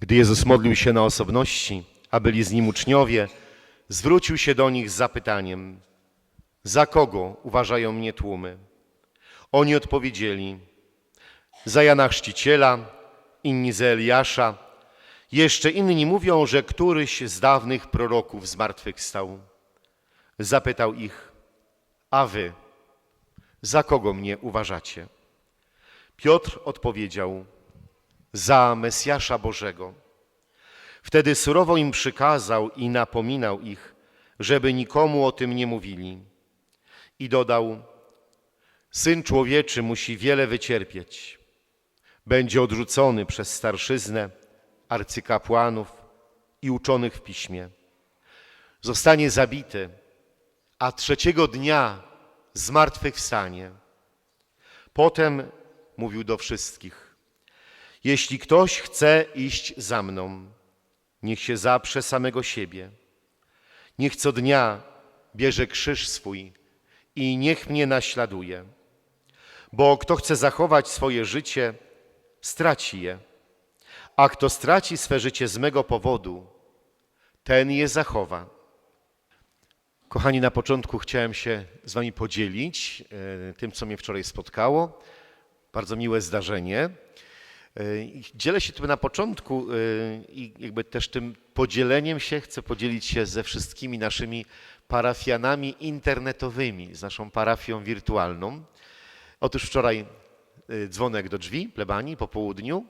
Gdy Jezus modlił się na osobności, a byli z nim uczniowie, zwrócił się do nich z zapytaniem: Za kogo uważają mnie tłumy? Oni odpowiedzieli: Za Jana Chrzciciela, inni za Eliasza, jeszcze inni mówią, że któryś z dawnych proroków zmartwychwstał. Zapytał ich: A wy, za kogo mnie uważacie? Piotr odpowiedział: Za Mesjasza Bożego. Wtedy surowo im przykazał i napominał ich, żeby nikomu o tym nie mówili. I dodał: Syn człowieczy musi wiele wycierpieć. Będzie odrzucony przez starszyznę, arcykapłanów i uczonych w piśmie. Zostanie zabity, a trzeciego dnia zmartwychwstanie. Potem mówił do wszystkich: Jeśli ktoś chce iść za mną, niech się zaprze samego siebie. Niech co dnia bierze krzyż swój i niech mnie naśladuje. Bo kto chce zachować swoje życie, straci je. A kto straci swe życie z mego powodu, ten je zachowa. Kochani, na początku chciałem się z Wami podzielić e, tym, co mnie wczoraj spotkało. Bardzo miłe zdarzenie. E, Dzielę się tym na początku e, i jakby też tym podzieleniem się chcę podzielić się ze wszystkimi naszymi parafianami internetowymi, z naszą parafią wirtualną. Otóż wczoraj e, dzwonek do drzwi plebanii po południu,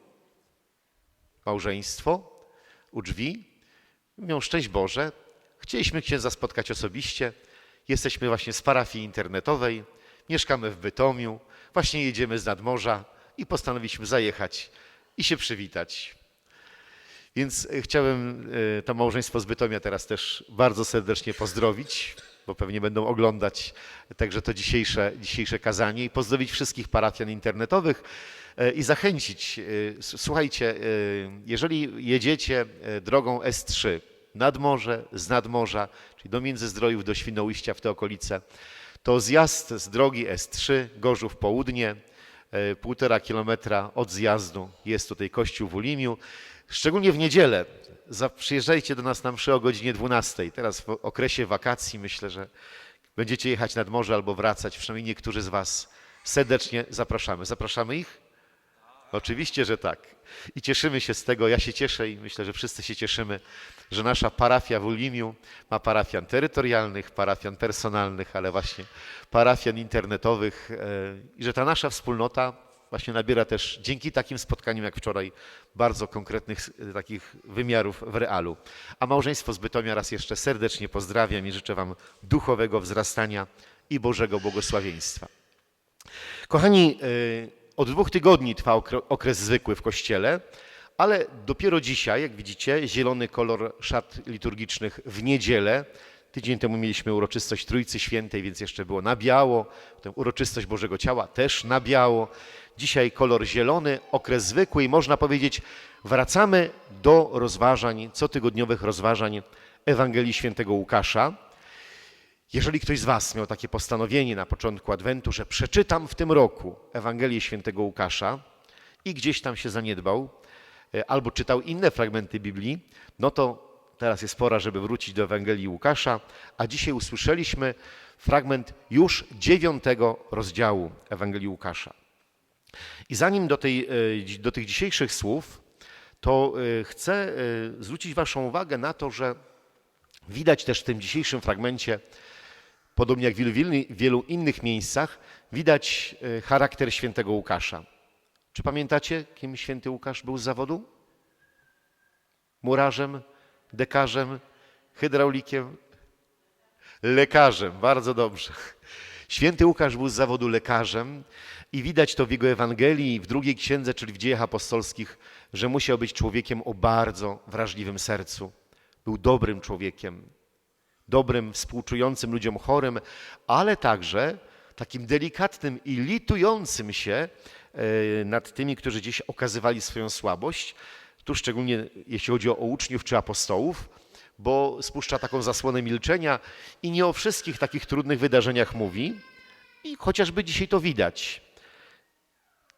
małżeństwo u drzwi. Mówią, szczęść Boże, chcieliśmy księdza spotkać osobiście. Jesteśmy właśnie z parafii internetowej, mieszkamy w Bytomiu, właśnie jedziemy z nadmorza i postanowiliśmy zajechać i się przywitać. Więc e, chciałem e, to małżeństwo z Bytomia teraz też bardzo serdecznie pozdrowić, bo pewnie będą oglądać także to dzisiejsze, dzisiejsze kazanie i pozdrowić wszystkich parafian internetowych e, i zachęcić. Słuchajcie, jeżeli jedziecie drogą S3 nad morze, z nadmorza, czyli do Międzyzdrojów, do Świnoujścia w te okolice, to zjazd z drogi S3 Gorzów Południe, półtora kilometra od zjazdu jest tutaj kościół w Ulimiu. Szczególnie w niedzielę przyjeżdżajcie do nas na mszy o godzinie 12. Teraz w okresie wakacji myślę, że będziecie jechać nad morze albo wracać, przynajmniej niektórzy z Was. Serdecznie zapraszamy. Zapraszamy ich? Oczywiście, że tak. I cieszymy się z tego. Ja się cieszę i myślę, że wszyscy się cieszymy, że nasza parafia w Ulimiu ma parafian terytorialnych, parafian personalnych, ale właśnie parafian internetowych e, i że ta nasza wspólnota właśnie nabiera też dzięki takim spotkaniom jak wczoraj bardzo konkretnych e, takich wymiarów w realu. A małżeństwo z Bytomia raz jeszcze serdecznie pozdrawiam i życzę Wam duchowego wzrastania i Bożego błogosławieństwa. Kochani, y, od dwóch tygodni trwa okre- okres zwykły w kościele, ale dopiero dzisiaj, jak widzicie, zielony kolor szat liturgicznych w niedzielę. Tydzień temu mieliśmy uroczystość Trójcy Świętej, więc jeszcze było na biało. Potem uroczystość Bożego Ciała też na biało. Dzisiaj kolor zielony, okres zwykły i można powiedzieć, wracamy do rozważań, cotygodniowych rozważań Ewangelii Świętego Łukasza. Jeżeli ktoś z Was miał takie postanowienie na początku Adwentu, że przeczytam w tym roku Ewangelię Świętego Łukasza i gdzieś tam się zaniedbał, e, albo czytał inne fragmenty Biblii, no to teraz jest pora, żeby wrócić do Ewangelii Łukasza, a dzisiaj usłyszeliśmy fragment już dziewiątego rozdziału Ewangelii Łukasza. I zanim do, tej, e, do tych dzisiejszych słów, to e, chcę zwrócić Waszą uwagę na to, że widać też w tym dzisiejszym fragmencie, podobnie jak w wielu, wielu- innych miejscach, widać e, charakter świętego Łukasza. Czy pamiętacie, kim święty Łukasz był z zawodu? Murarzem, dekarzem, hydraulikiem, lekarzem. Bardzo dobrze. Święty Łukasz był z zawodu lekarzem i widać to w jego Ewangelii, w drugiej księdze, czyli w dziejach apostolskich, że musiał być człowiekiem o bardzo wrażliwym sercu. Był dobrym człowiekiem, dobrym, współczującym ludziom chorym, ale także takim delikatnym i litującym się e, nad tymi, którzy gdzieś okazywali swoją słabość. Tu szczególnie jeśli chodzi o uczniów czy apostołów, bo spuszcza taką zasłonę milczenia i nie o wszystkich takich trudnych wydarzeniach mówi. I chociażby dzisiaj to widać.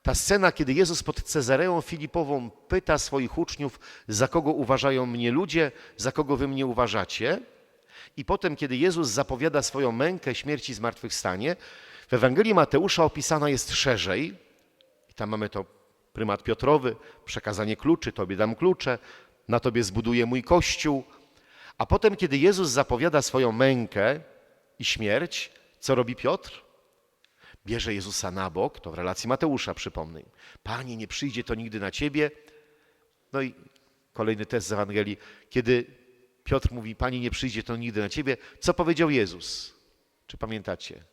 Ta scena, kiedy Jezus pod Cezareą Filipową pyta swoich uczniów, za kogo uważają mnie ludzie, za kogo wy mnie uważacie. I potem, kiedy Jezus zapowiada swoją mękę, śmierć i zmartwychwstanie, w Ewangelii Mateusza opisana jest szerzej. I tam mamy to prymat Piotrowy, przekazanie kluczy, tobie dam klucze, na tobie zbuduję mój kościół. A potem, kiedy Jezus zapowiada swoją mękę i śmierć, co robi Piotr? Bierze Jezusa na bok, to w relacji Mateusza przypomnę. Panie, nie przyjdzie to nigdy na ciebie. No i kolejny test z Ewangelii. Kiedy Piotr mówi, Panie, nie przyjdzie to nigdy na ciebie, co powiedział Jezus? Czy pamiętacie?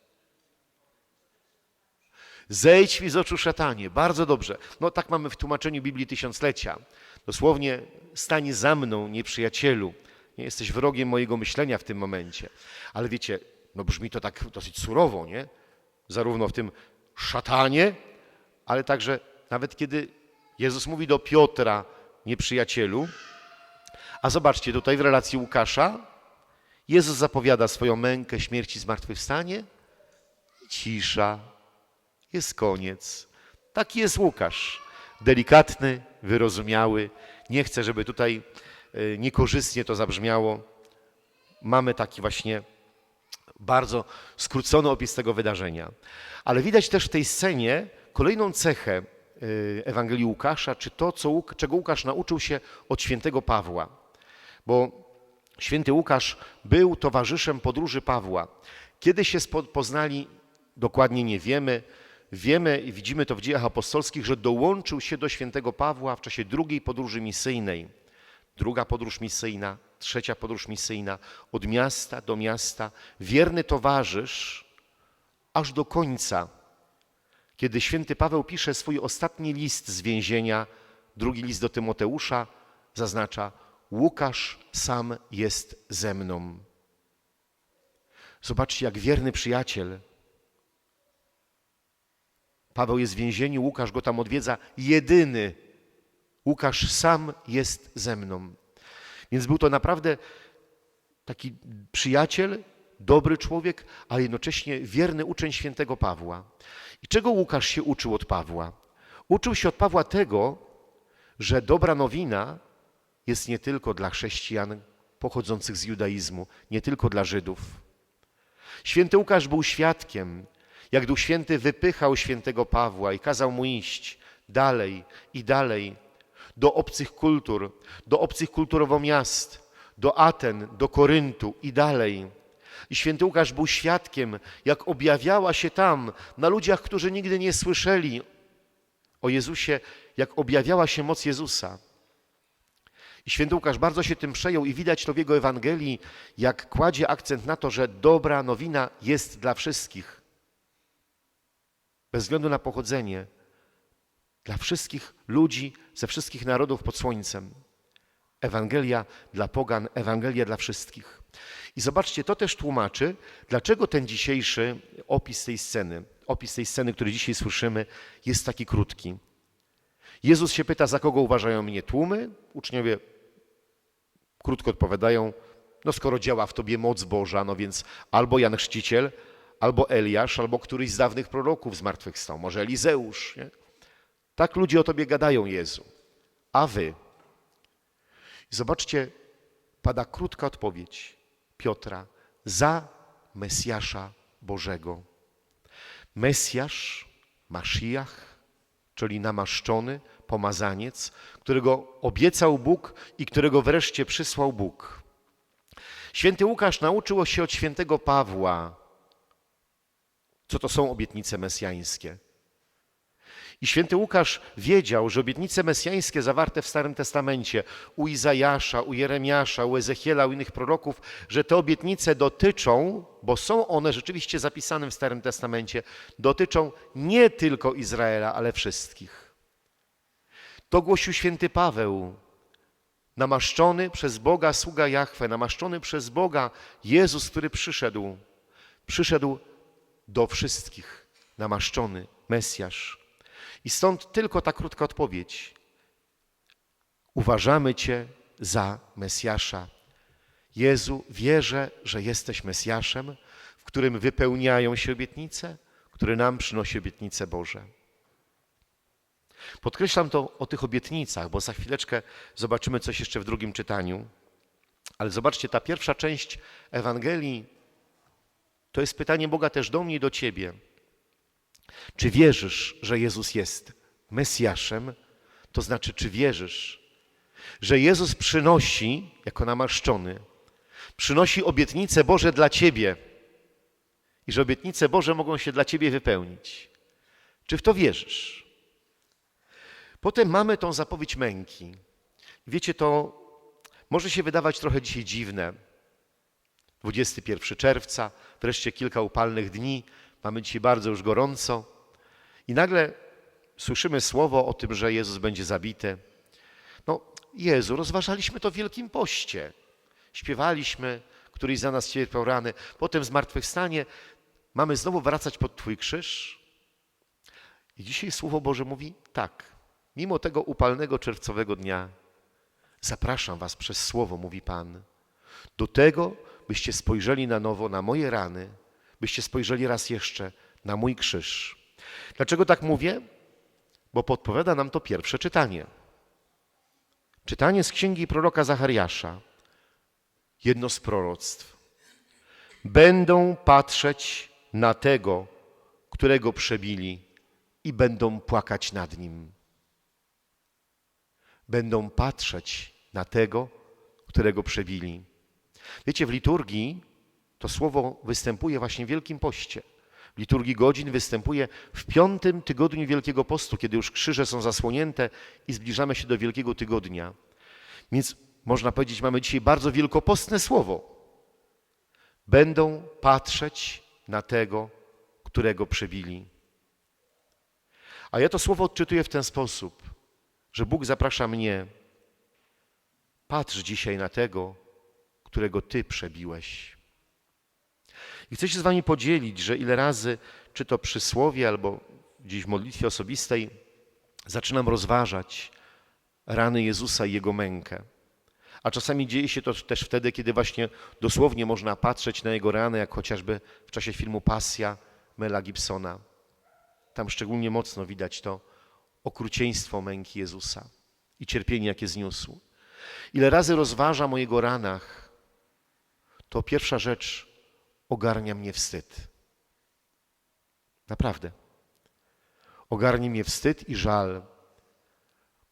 Zejdź mi z oczu szatanie. Bardzo dobrze. No tak mamy w tłumaczeniu Biblii Tysiąclecia. Dosłownie, stań za mną, nieprzyjacielu. Nie jesteś wrogiem mojego myślenia w tym momencie. Ale wiecie, no brzmi to tak dosyć surowo, nie? Zarówno w tym szatanie, ale także nawet kiedy Jezus mówi do Piotra, nieprzyjacielu, a zobaczcie, tutaj w relacji Łukasza Jezus zapowiada swoją mękę, śmierć i zmartwychwstanie. Cisza. Jest koniec. Taki jest Łukasz. Delikatny, wyrozumiały. Nie chcę, żeby tutaj e, niekorzystnie to zabrzmiało. Mamy taki właśnie bardzo skrócony opis tego wydarzenia. Ale widać też w tej scenie kolejną cechę e, Ewangelii Łukasza, czy to, co, czego Łukasz nauczył się od świętego Pawła. Bo święty Łukasz był towarzyszem podróży Pawła. Kiedy się poznali, dokładnie nie wiemy. Wiemy i widzimy to w dziejach apostolskich, że dołączył się do świętego Pawła w czasie drugiej podróży misyjnej. Druga podróż misyjna, trzecia podróż misyjna, od miasta do miasta, wierny towarzysz aż do końca. Kiedy święty Paweł pisze swój ostatni list z więzienia, drugi list do Tymoteusza, zaznacza: Łukasz sam jest ze mną. Zobaczcie, jak wierny przyjaciel. Paweł jest w więzieniu, Łukasz go tam odwiedza, jedyny. Łukasz sam jest ze mną. Więc był to naprawdę taki przyjaciel, dobry człowiek, a jednocześnie wierny uczeń świętego Pawła. I czego Łukasz się uczył od Pawła? Uczył się od Pawła tego, że dobra nowina jest nie tylko dla chrześcijan pochodzących z judaizmu, nie tylko dla Żydów. Święty Łukasz był świadkiem, jak Duch Święty wypychał świętego Pawła i kazał mu iść dalej i dalej do obcych kultur, do obcych kulturowo miast, do Aten, do Koryntu i dalej. I święty Łukasz był świadkiem, jak objawiała się tam na ludziach, którzy nigdy nie słyszeli o Jezusie, jak objawiała się moc Jezusa. I święty Łukasz bardzo się tym przejął i widać to w jego Ewangelii, jak kładzie akcent na to, że dobra nowina jest dla wszystkich. Bez względu na pochodzenie. Dla wszystkich ludzi ze wszystkich narodów pod słońcem. Ewangelia dla pogan, Ewangelia dla wszystkich. I zobaczcie, to też tłumaczy, dlaczego ten dzisiejszy opis tej sceny, opis tej sceny, który dzisiaj słyszymy, jest taki krótki. Jezus się pyta, za kogo uważają mnie tłumy? Uczniowie krótko odpowiadają, no skoro działa w tobie moc Boża, no więc albo Jan Chrzciciel, albo Eliasz, albo któryś z dawnych proroków zmartwychwstał, może Elizeusz. Nie? Tak ludzie o tobie gadają, Jezu. A wy? Zobaczcie, pada krótka odpowiedź Piotra za Mesjasza Bożego. Mesjasz, Masziach, czyli namaszczony, pomazaniec, którego obiecał Bóg i którego wreszcie przysłał Bóg. Święty Łukasz nauczył się od świętego Pawła, co to są obietnice mesjańskie. I święty Łukasz wiedział, że obietnice mesjańskie zawarte w Starym Testamencie u Izajasza, u Jeremiasza, u Ezechiela, u innych proroków, że te obietnice dotyczą, bo są one rzeczywiście zapisane w Starym Testamencie, dotyczą nie tylko Izraela, ale wszystkich. To głosił święty Paweł, namaszczony przez Boga sługa Jahwe, namaszczony przez Boga Jezus, który przyszedł. Przyszedł do wszystkich, namaszczony Mesjasz. I stąd tylko ta krótka odpowiedź. Uważamy Cię za Mesjasza. Jezu, wierzę, że jesteś Mesjaszem, w którym wypełniają się obietnice, który nam przynosi obietnice Boże. Podkreślam to o tych obietnicach, bo za chwileczkę zobaczymy coś jeszcze w drugim czytaniu. Ale zobaczcie, ta pierwsza część Ewangelii to jest pytanie Boga też do mnie i do ciebie. Czy wierzysz, że Jezus jest Mesjaszem? To znaczy, czy wierzysz, że Jezus przynosi, jako namaszczony, przynosi obietnice Boże dla ciebie i że obietnice Boże mogą się dla ciebie wypełnić? Czy w to wierzysz? Potem mamy tą zapowiedź męki. Wiecie, to może się wydawać trochę dzisiaj dziwne. 21 czerwca, wreszcie kilka upalnych dni, mamy dzisiaj bardzo już gorąco i nagle słyszymy słowo o tym, że Jezus będzie zabity. No, Jezu, rozważaliśmy to w Wielkim Poście. Śpiewaliśmy, któryś za nas cierpiał rany. Potem zmartwychwstanie mamy znowu wracać pod Twój krzyż. I dzisiaj Słowo Boże mówi tak, mimo tego upalnego czerwcowego dnia, zapraszam Was przez Słowo, mówi Pan, do tego, byście spojrzeli na nowo na moje rany, byście spojrzeli raz jeszcze na mój krzyż. Dlaczego tak mówię? Bo podpowiada nam to pierwsze czytanie. Czytanie z księgi proroka Zachariasza. Jedno z proroctw. Będą patrzeć na tego, którego przebili i będą płakać nad nim. Będą patrzeć na tego, którego przebili. Wiecie, w liturgii to słowo występuje właśnie w Wielkim Poście. W liturgii godzin występuje w piątym tygodniu Wielkiego Postu, kiedy już krzyże są zasłonięte i zbliżamy się do Wielkiego Tygodnia. Więc można powiedzieć, mamy dzisiaj bardzo wielkopostne słowo. Będą patrzeć na tego, którego przebili. A ja to słowo odczytuję w ten sposób, że Bóg zaprasza mnie. Patrz dzisiaj na tego, którego Ty przebiłeś. I chcę się z Wami podzielić, że ile razy, czy to przysłowie, albo gdzieś w modlitwie osobistej, zaczynam rozważać rany Jezusa i Jego mękę. A czasami dzieje się to też wtedy, kiedy właśnie dosłownie można patrzeć na Jego rany, jak chociażby w czasie filmu Pasja Mela Gibsona. Tam szczególnie mocno widać to okrucieństwo męki Jezusa i cierpienie, jakie zniósł. Ile razy rozważam o Jego ranach, to pierwsza rzecz ogarnia mnie wstyd. Naprawdę. Ogarnie mnie wstyd i żal,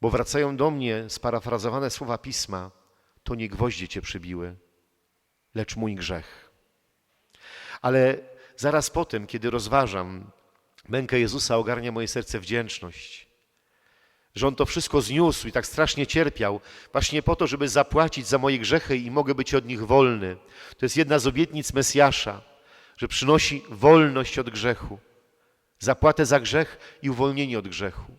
bo wracają do mnie sparafrazowane słowa pisma: To nie gwoździe cię przybiły, lecz mój grzech. Ale zaraz potem, kiedy rozważam mękę Jezusa, ogarnia moje serce wdzięczność że On to wszystko zniósł i tak strasznie cierpiał, właśnie po to, żeby zapłacić za moje grzechy i mogę być od nich wolny. To jest jedna z obietnic Mesjasza, że przynosi wolność od grzechu, zapłatę za grzech i uwolnienie od grzechu.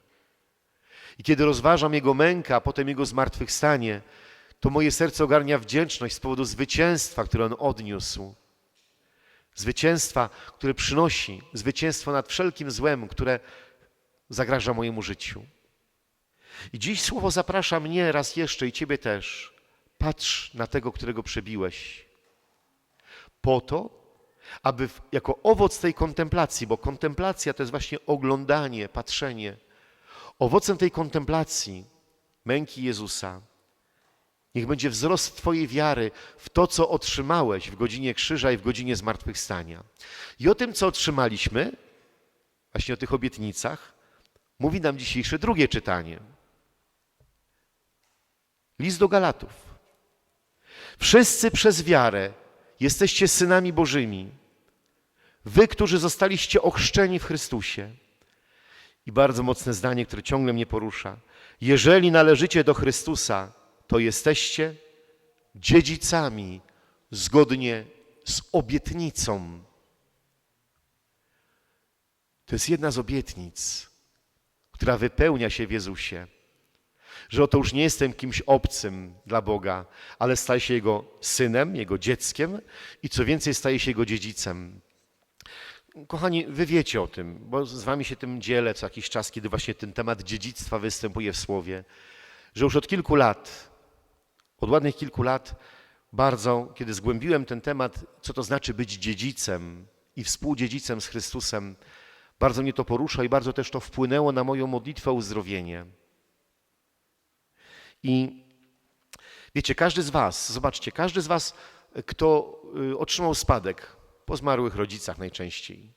I kiedy rozważam Jego mękę, a potem Jego zmartwychwstanie, to moje serce ogarnia wdzięczność z powodu zwycięstwa, które On odniósł. Zwycięstwa, które przynosi, zwycięstwo nad wszelkim złem, które zagraża mojemu życiu. I dziś słowo zaprasza mnie raz jeszcze i ciebie też. Patrz na tego, którego przebiłeś. Po to, aby w, jako owoc tej kontemplacji, bo kontemplacja to jest właśnie oglądanie, patrzenie, owocem tej kontemplacji męki Jezusa, niech będzie wzrost Twojej wiary w to, co otrzymałeś w godzinie krzyża i w godzinie zmartwychwstania. I o tym, co otrzymaliśmy, właśnie o tych obietnicach, mówi nam dzisiejsze drugie czytanie. List do Galatów. Wszyscy przez wiarę jesteście synami Bożymi. Wy, którzy zostaliście ochrzczeni w Chrystusie. I bardzo mocne zdanie, które ciągle mnie porusza. Jeżeli należycie do Chrystusa, to jesteście dziedzicami zgodnie z obietnicą. To jest jedna z obietnic, która wypełnia się w Jezusie że oto już nie jestem kimś obcym dla Boga, ale staję się Jego synem, Jego dzieckiem i co więcej staję się Jego dziedzicem. Kochani, wy wiecie o tym, bo z wami się tym dzielę co jakiś czas, kiedy właśnie ten temat dziedzictwa występuje w Słowie, że już od kilku lat, od ładnych kilku lat, bardzo, kiedy zgłębiłem ten temat, co to znaczy być dziedzicem i współdziedzicem z Chrystusem, Bardzo mnie to porusza i bardzo też to wpłynęło na moją modlitwę o uzdrowienie. I wiecie, każdy z Was, zobaczcie, każdy z Was, kto y, otrzymał spadek po zmarłych rodzicach najczęściej,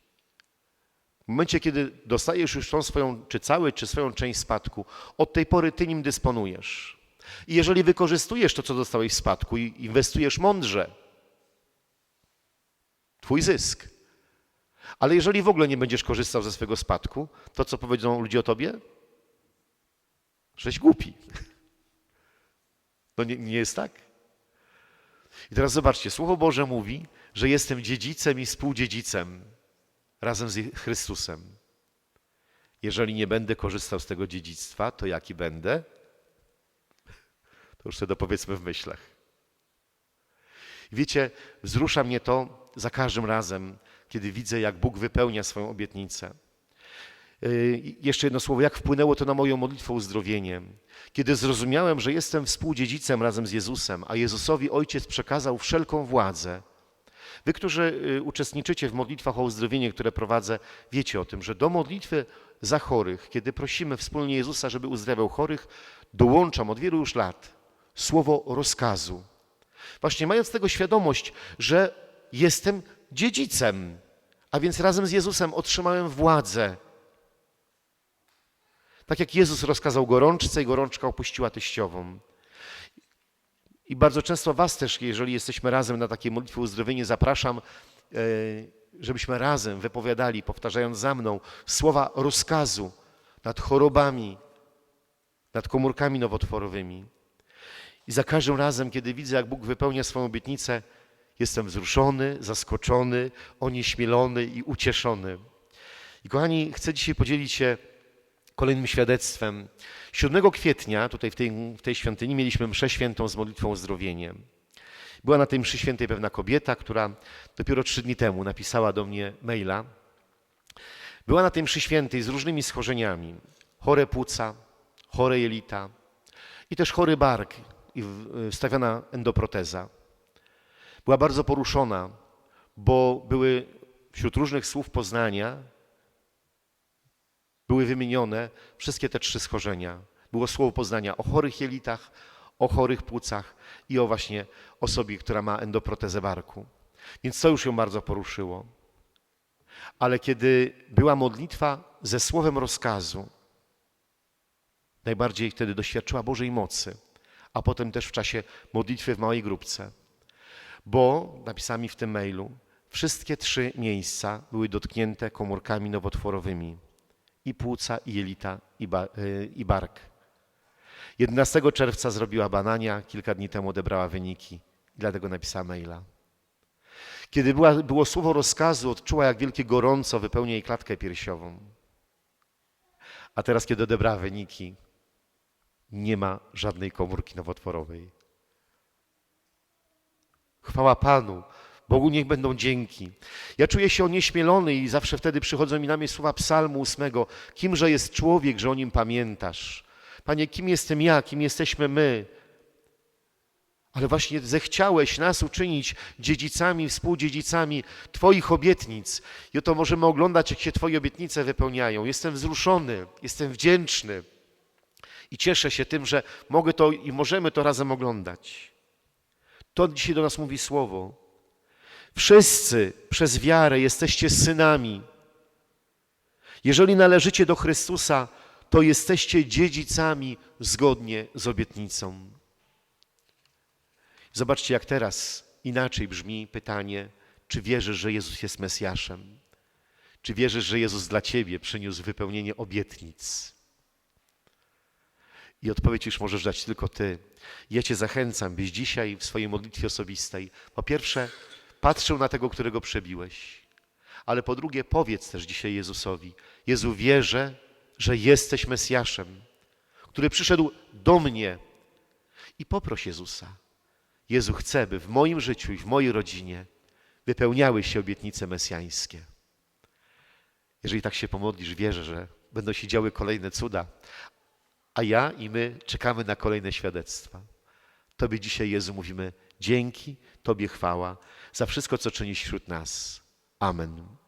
w momencie, kiedy dostajesz już tą swoją, czy cały, czy swoją część spadku, od tej pory Ty nim dysponujesz. I jeżeli wykorzystujesz to, co dostałeś w spadku i inwestujesz mądrze, Twój zysk. Ale jeżeli w ogóle nie będziesz korzystał ze swojego spadku, to co powiedzą ludzie o tobie? Żeś głupi. No nie, nie jest tak? I teraz zobaczcie, Słowo Boże mówi, że jestem dziedzicem i współdziedzicem razem z Chrystusem. Jeżeli nie będę korzystał z tego dziedzictwa, to jaki będę? To już sobie dopowiedzmy w myślach. Wiecie, wzrusza mnie to za każdym razem, kiedy widzę, jak Bóg wypełnia swoją obietnicę. Yy, Jeszcze jedno słowo, jak wpłynęło to na moją modlitwę o uzdrowienie. Kiedy zrozumiałem, że jestem współdziedzicem razem z Jezusem, a Jezusowi Ojciec przekazał wszelką władzę. Wy, którzy yy, uczestniczycie w modlitwach o uzdrowienie, które prowadzę, wiecie o tym, że do modlitwy za chorych, kiedy prosimy wspólnie Jezusa, żeby uzdrawiał chorych, dołączam od wielu już lat słowo rozkazu. Właśnie mając tego świadomość, że jestem dziedzicem, a więc razem z Jezusem otrzymałem władzę. Tak jak Jezus rozkazał gorączce i gorączka opuściła teściową. I bardzo często Was też, jeżeli jesteśmy razem na takiej modlitwie uzdrowienie, zapraszam, e, żebyśmy razem wypowiadali, powtarzając za mną, słowa rozkazu nad chorobami, nad komórkami nowotworowymi. I za każdym razem, kiedy widzę, jak Bóg wypełnia swoją obietnicę, jestem wzruszony, zaskoczony, onieśmielony i ucieszony. I kochani, chcę dzisiaj podzielić się kolejnym świadectwem. 7 kwietnia tutaj w tej, w tej świątyni mieliśmy mszę świętą z modlitwą o zdrowienie. Była na tej mszy świętej pewna kobieta, która dopiero trzy dni temu napisała do mnie maila. Była na tej mszy świętej z różnymi schorzeniami. Chore płuca, chore jelita i też chory bark i wstawiona endoproteza. Była bardzo poruszona, bo były wśród różnych słów poznania były wymienione wszystkie te trzy schorzenia. Było słowo poznania o chorych jelitach, o chorych płucach i o właśnie osobie, która ma endoprotezę barku. Więc to już ją bardzo poruszyło. Ale kiedy była modlitwa ze słowem rozkazu, najbardziej wtedy doświadczyła Bożej mocy, a potem też w czasie modlitwy w małej grupce. Bo, napisała mi w tym mailu, wszystkie trzy miejsca były dotknięte komórkami nowotworowymi i płuca, i jelita, i, ba, y, i bark. 11 czerwca zrobiła badania, kilka dni temu odebrała wyniki, dlatego napisała maila. Kiedy była, było słowo rozkazu, odczuła, jak wielkie gorąco wypełnia jej klatkę piersiową. A teraz, kiedy odebrała wyniki, nie ma żadnej komórki nowotworowej. Chwała Panu, Bogu niech będą dzięki. Ja czuję się onieśmielony i zawsze wtedy przychodzą mi na mnie słowa psalmu ósmego. Kimże jest człowiek, że o nim pamiętasz? Panie, kim jestem ja, kim jesteśmy my? Ale właśnie zechciałeś nas uczynić dziedzicami, współdziedzicami Twoich obietnic. I oto możemy oglądać, jak się Twoje obietnice wypełniają. Jestem wzruszony, jestem wdzięczny i cieszę się tym, że mogę to i możemy to razem oglądać. To dzisiaj do nas mówi Słowo. Wszyscy przez wiarę jesteście synami. Jeżeli należycie do Chrystusa, to jesteście dziedzicami zgodnie z obietnicą. Zobaczcie, jak teraz inaczej brzmi pytanie, czy wierzysz, że Jezus jest Mesjaszem? Czy wierzysz, że Jezus dla ciebie przyniósł wypełnienie obietnic? I odpowiedź już możesz dać tylko ty. Ja cię zachęcam, byś dzisiaj w swojej modlitwie osobistej po pierwsze patrzył na tego, którego przebiłeś, ale po drugie powiedz też dzisiaj Jezusowi, Jezu wierzę, że jesteś Mesjaszem, który przyszedł do mnie i poproś Jezusa. Jezu, chcę, by w moim życiu i w mojej rodzinie wypełniały się obietnice mesjańskie. Jeżeli tak się pomodlisz, wierzę, że będą się działy kolejne cuda, a ja i my czekamy na kolejne świadectwa. Tobie dzisiaj, Jezu, mówimy dzięki, Tobie chwała za wszystko, co czynisz wśród nas. Amen.